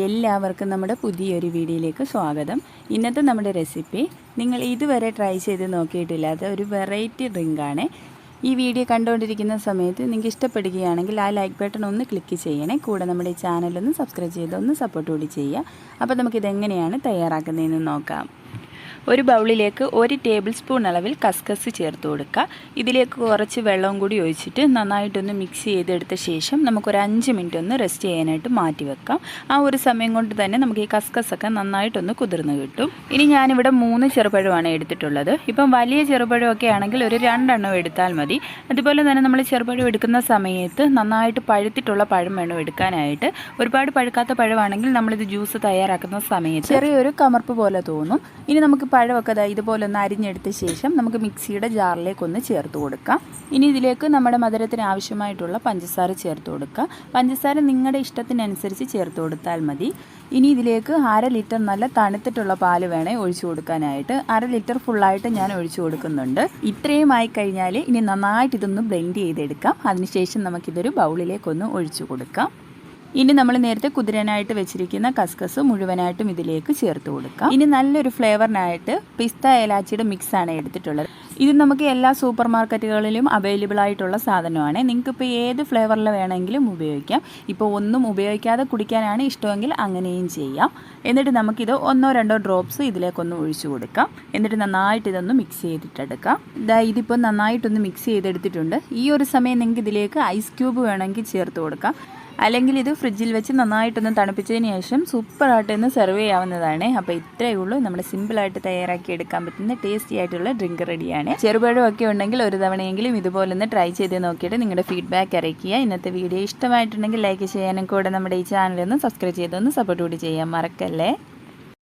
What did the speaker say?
എല്ലാവർക്കും നമ്മുടെ പുതിയൊരു വീഡിയോയിലേക്ക് സ്വാഗതം. ഇന്നത്തെ നമ്മുടെ റെസിപ്പി നിങ്ങൾ ഇതുവരെ ട്രൈ ചെയ്ത് നോക്കിയിട്ടില്ലാത്ത ഒരു വെറൈറ്റി ഡ്രിങ്കാണ് ഈ വീഡിയോ കണ്ടുകൊണ്ടിരിക്കുന്ന സമയത്ത് നിങ്ങൾക്ക് ഇഷ്ടപ്പെടുകയാണെങ്കിൽ ആ ലൈക്ക് ബട്ടൺ ഒന്ന് ക്ലിക്ക് ചെയ്യണേ. കൂടെ നമ്മുടെ ചാനലൊന്ന് സബ്സ്ക്രൈബ് ചെയ്ത് ഒന്ന് സപ്പോർട്ട് കൂടി ചെയ്യുക. അപ്പോൾ നമുക്കിതെങ്ങനെയാണ് തയ്യാറാക്കുന്നതെന്ന് നോക്കാം. ഒരു ബൗളിലേക്ക് ഒരു ടേബിൾ സ്പൂൺ അളവിൽ കസ്കസ് ചേർത്ത് കൊടുക്കുക. ഇതിലേക്ക് കുറച്ച് വെള്ളവും കൂടി ഒഴിച്ചിട്ട് നന്നായിട്ടൊന്ന് മിക്സ് ചെയ്തെടുത്ത ശേഷം നമുക്കൊരു അഞ്ച് മിനിറ്റ് ഒന്ന് റെസ്റ്റ് ചെയ്യാനായിട്ട് മാറ്റി വെക്കാം. ആ ഒരു സമയം കൊണ്ട് തന്നെ നമുക്ക് ഈ കസ്കസൊക്കെ നന്നായിട്ടൊന്ന് കുതിർന്ന് കിട്ടും. ഇനി ഞാനിവിടെ മൂന്ന് ചെറുപഴമാണ് എടുത്തിട്ടുള്ളത്. ഇപ്പം വലിയ ചെറുപഴമൊക്കെ ആണെങ്കിൽ ഒരു രണ്ടെണ്ണം എടുത്താൽ മതി. അതുപോലെ തന്നെ നമ്മൾ ചെറുപഴം എടുക്കുന്ന സമയത്ത് നന്നായിട്ട് പഴുത്തിട്ടുള്ള പഴം വേണം എടുക്കാനായിട്ട്. ഒരുപാട് പഴുക്കാത്ത പഴമാണെങ്കിൽ നമ്മളിത് ജ്യൂസ് തയ്യാറാക്കുന്ന സമയത്ത് ചെറിയൊരു കമർപ്പ് പോലെ തോന്നും. ഇനി നമുക്ക് പഴമൊക്കെ ഇതുപോലെ ഒന്ന് അരിഞ്ഞെടുത്ത ശേഷം നമുക്ക് മിക്സിയുടെ ജാറിലേക്ക് ഒന്ന് ചേർത്ത് കൊടുക്കാം. ഇനി ഇതിലേക്ക് നമ്മുടെ മധുരത്തിന് ആവശ്യമായിട്ടുള്ള പഞ്ചസാര ചേർത്ത് കൊടുക്കുക പഞ്ചസാര നിങ്ങളുടെ ഇഷ്ടത്തിനനുസരിച്ച് ചേർത്ത് കൊടുത്താൽ മതി. ഇനി ഇതിലേക്ക് അര ലിറ്റർ നല്ല തണുത്തിട്ടുള്ള പാൽ വേണേ ഒഴിച്ചു കൊടുക്കാനായിട്ട്. അര ലിറ്റർ ഫുള്ളായിട്ട് ഞാൻ ഒഴിച്ചു കൊടുക്കുന്നുണ്ട്. ഇത്രയും ആയി കഴിഞ്ഞാൽ ഇനി നന്നായിട്ട് ഇതൊന്ന് ബ്ലെൻഡ് ചെയ്തെടുക്കാം. അതിനുശേഷം നമുക്കിതൊരു ബൗളിലേക്കൊന്ന് ഒഴിച്ചു കൊടുക്കാം. ഇനി നമ്മൾ നേരത്തെ കുതിരനായിട്ട് വെച്ചിരിക്കുന്ന കസ്കസ് മുഴുവനായിട്ടും ഇതിലേക്ക് ചേർത്ത് കൊടുക്കാം. ഇനി നല്ലൊരു ഫ്ലേവറിനായിട്ട് പിസ്ത ഏലാച്ചിയുടെ മിക്സ് ആണ് എടുത്തിട്ടുള്ളത്. ഇത് നമുക്ക് എല്ലാ സൂപ്പർ മാർക്കറ്റുകളിലും അവൈലബിൾ ആയിട്ടുള്ള സാധനമാണ്. നിങ്ങൾക്ക് ഇപ്പോൾ ഏത് ഫ്ലേവറിൽ വേണമെങ്കിലും ഉപയോഗിക്കാം. ഇപ്പോൾ ഒന്നും ഉപയോഗിക്കാതെ കുടിക്കാനാണ് ഇഷ്ടമെങ്കിൽ അങ്ങനെയും ചെയ്യാം. എന്നിട്ട് നമുക്കിത് ഒന്നോ രണ്ടോ ഡ്രോപ്സ് ഇതിലേക്കൊന്ന് ഒഴിച്ചു കൊടുക്കാം. എന്നിട്ട് നന്നായിട്ട് ഇതൊന്ന് മിക്സ് ചെയ്തിട്ടെടുക്കാം. ഇതാ ഇതിപ്പോൾ നന്നായിട്ടൊന്ന് മിക്സ് ചെയ്തെടുത്തിട്ടുണ്ട്. ഈ ഒരു സമയം നിങ്ങൾക്ക് ഇതിലേക്ക് ഐസ് ക്യൂബ് വേണമെങ്കിൽ ചേർത്ത് കൊടുക്കാം. അല്ലെങ്കിൽ ഇത് ഫ്രിഡ്ജിൽ വെച്ച് നന്നായിട്ടൊന്ന് തണുപ്പിച്ചതിന് ശേഷം സൂപ്പറായിട്ട് ഒന്ന് സെർവ് ചെയ്യാവുന്നതാണ്. അപ്പോൾ ഇത്രയേ ഉള്ളൂ. നമ്മൾ സിമ്പിളായിട്ട് തയ്യാറാക്കി എടുക്കാൻ പറ്റുന്ന ടേസ്റ്റി ആയിട്ടുള്ള ഡ്രിങ്ക് റെഡിയാണ്. ചെറുപഴം ഒക്കെ ഉണ്ടെങ്കിൽ ഒരു തവണയെങ്കിലും ഇതുപോലെ ഒന്ന് ട്രൈ ചെയ്ത് നോക്കിയിട്ട് നിങ്ങളുടെ ഫീഡ്ബാക്ക് അറിയിക്കുക. ഇന്നത്തെ വീഡിയോ ഇഷ്ടമായിട്ടുണ്ടെങ്കിൽ ലൈക്ക് ചെയ്യാനും കൂടെ നമ്മുടെ ഈ ചാനലൊന്ന് സബ്സ്ക്രൈബ് ചെയ്തൊന്ന് സപ്പോർട്ട് കൂടി ചെയ്യാൻ മറക്കല്ലേ?